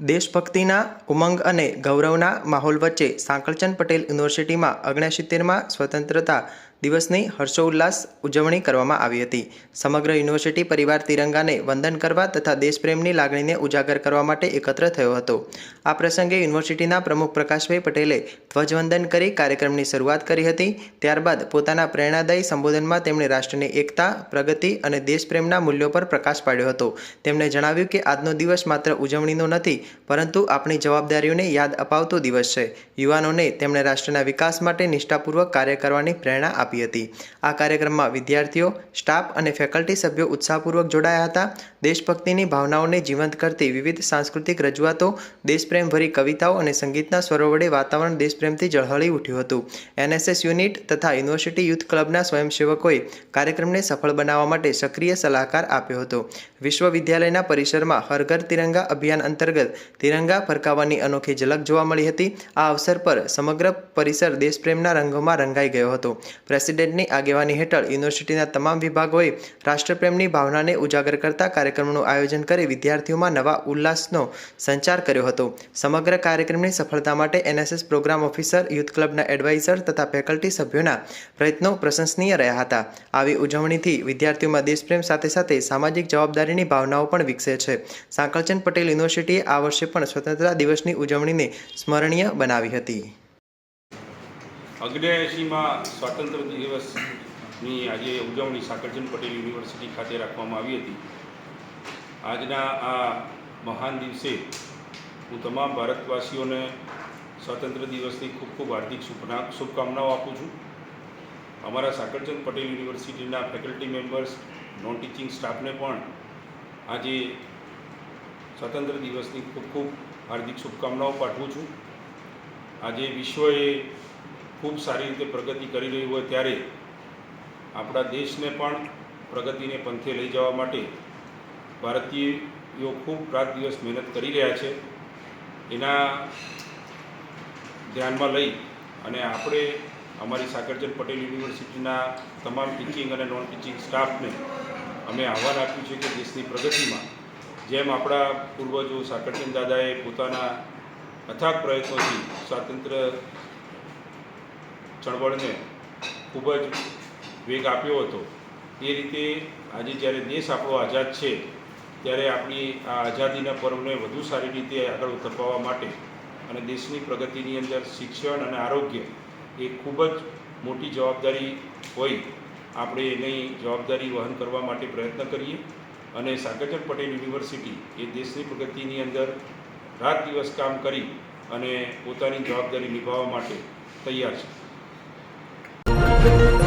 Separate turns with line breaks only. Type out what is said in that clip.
દેશભક્તિના ઉમંગ અને ગૌરવના માહોલ વચ્ચે સાંકળચંદ પટેલ યુનિવર્સિટીમાં ઓગણસિત્તેરમાં સ્વતંત્રતા દિવસની હર્ષોલ્લાસ ઉજવણી કરવામાં આવી હતી. સમગ્ર યુનિવર્સિટી પરિવાર તિરંગાને વંદન કરવા તથા દેશપ્રેમની લાગણીને ઉજાગર કરવા માટે એકત્ર થયો હતો. આ પ્રસંગે યુનિવર્સિટીના પ્રમુખ પ્રકાશભાઈ પટેલે ધ્વજવંદન કરી કાર્યક્રમની શરૂઆત કરી હતી. ત્યારબાદ પોતાના પ્રેરણાદાયી સંબોધનમાં તેમણે રાષ્ટ્રની એકતા, પ્રગતિ અને દેશપ્રેમના મૂલ્યો પર પ્રકાશ પાડ્યો હતો. તેમણે જણાવ્યું કે આજનો દિવસ માત્ર ઉજવણીનો નથી, પરંતુ આપણી જવાબદારીઓને યાદ અપાવતો દિવસ છે. યુવાનોને તેમણે રાષ્ટ્રના વિકાસ માટે નિષ્ઠાપૂર્વક કાર્ય કરવાની પ્રેરણા આપી હતી. આ કાર્યક્રમમાં વિદ્યાર્થીઓ, સ્ટાફ અને ફેકલ્ટી સભ્યો ઉત્સાહપૂર્વક જોડાયા હતા. દેશભક્તિની ભાવનાઓને જીવંત કરતી વિવિધ સાંસ્કૃતિક રજૂઆતો, દેશપ્રેમભરી કવિતાઓ અને સંગીતના સ્વરો વડે વાતાવરણ દેશપ્રેમથી ઝળહળી ઉઠ્યું હતું. એનએસએસ યુનિટ તથા યુનિવર્સિટી યુથ ક્લબના સ્વયંસેવકોએ કાર્યક્રમને સફળ બનાવવા માટે સક્રિય સલાહકાર આપ્યો હતો. વિશ્વવિદ્યાલયના પરિસરમાં હરઘર તિરંગા અભિયાન અંતર્ગત તિરંગા ફરકાવવાની અનોખી ઝલક જોવા મળી હતી. આ અવસર પર સમગ્ર પરિસર દેશપ્રેમના રંગોમાં રંગાઈ ગયો હતો. પ્રેસિડેન્ટની આગેવાની હેઠળ યુનિવર્સિટીના તમામ વિભાગોએ રાષ્ટ્રપ્રેમની ભાવનાને ઉજાગર કરતા કાર્યક્રમનું આયોજન કરી વિદ્યાર્થીઓમાં નવા ઉલ્લાસનો સંચાર કર્યો હતો. સમગ્ર કાર્યક્રમની સફળતા માટે એનએસએસ પ્રોગ્રામ ઓફિસર, યુથ ક્લબના એડવાઇઝર તથા ફેકલ્ટી સભ્યોના પ્રયત્નો પ્રશંસનીય રહ્યા હતા. આવી ઉજવણીથી વિદ્યાર્થીઓમાં દેશપ્રેમ સાથે સાથે સામાજિક જવાબદારીની ભાવનાઓ પણ વિકસે છે. સાંકળચંદ પટેલ યુનિવર્સિટીએ આ વર્ષે પણ સ્વતંત્રતા દિવસની ઉજવણીને સ્મરણીય બનાવી હતી.
અગ્નેએંશીમાં સ્વાતંત્ર્ય દિવસની આજે ઉજવણી સાકરચંદ પટેલ યુનિવર્સિટી ખાતે રાખવામાં આવી હતી. આજના આ મહાન દિવસે હું તમામ ભારતવાસીઓને સ્વાતંત્ર્ય દિવસની ખૂબ ખૂબ હાર્દિક શુભના, શુભકામનાઓ આપું છું. અમારા સાકરચંદ પટેલ યુનિવર્સિટીના ફેકલ્ટી મેમ્બર્સ નોન ટીચિંગ સ્ટાફને પણ આજે સ્વતંત્ર દિવસની ખૂબ ખૂબ હાર્દિક શુભકામનાઓ પાઠવું છું. આજે વિશ્વએ ખૂબ સારી રીતે પ્રગતિ કરી રહ્યું હોય ત્યારે આપણા દેશને પણ પ્રગતિને પંથે લઈ જવા માટે ભારતીયો ખૂબ રાત દિવસ મહેનત કરી રહ્યા છે. એના ધ્યાનમાં લઈ અને આપણે અમારી સાકરચંદ પટેલ યુનિવર્સિટીના તમામ ટીચિંગ અને નોન ટીચિંગ સ્ટાફને અમે આહવાન આપ્યું છે કે દેશની પ્રગતિમાં જેમ આપણા પૂર્વજો સાકરચંદ દાદાએ પોતાના અથાગ પ્રયત્નોથી સ્વાતંત્ર્ય ચળવળને ખૂબ જ વેગ આપ્યો હતો. એ રીતે આજે જ્યારે દેશ આપણો આઝાદ છે, ત્યારે આપણી આ આઝાદીના પર્વને વધુ સારી રીતે આગળ ધપાવવા માટે અને દેશની પ્રગતિની અંદર શિક્ષણ અને આરોગ્ય એ ખૂબ જ મોટી જવાબદારી હોય, આપણે એની જવાબદારી વહન કરવા માટે પ્રયત્ન કરીએ. અને સાગરચંદ પટેલ યુનિવર્સિટી એ દેશની પ્રગતિની અંદર રાત દિવસ કામ કરી અને પોતાની જવાબદારી નિભાવવા માટે તૈયાર છે. Thank you.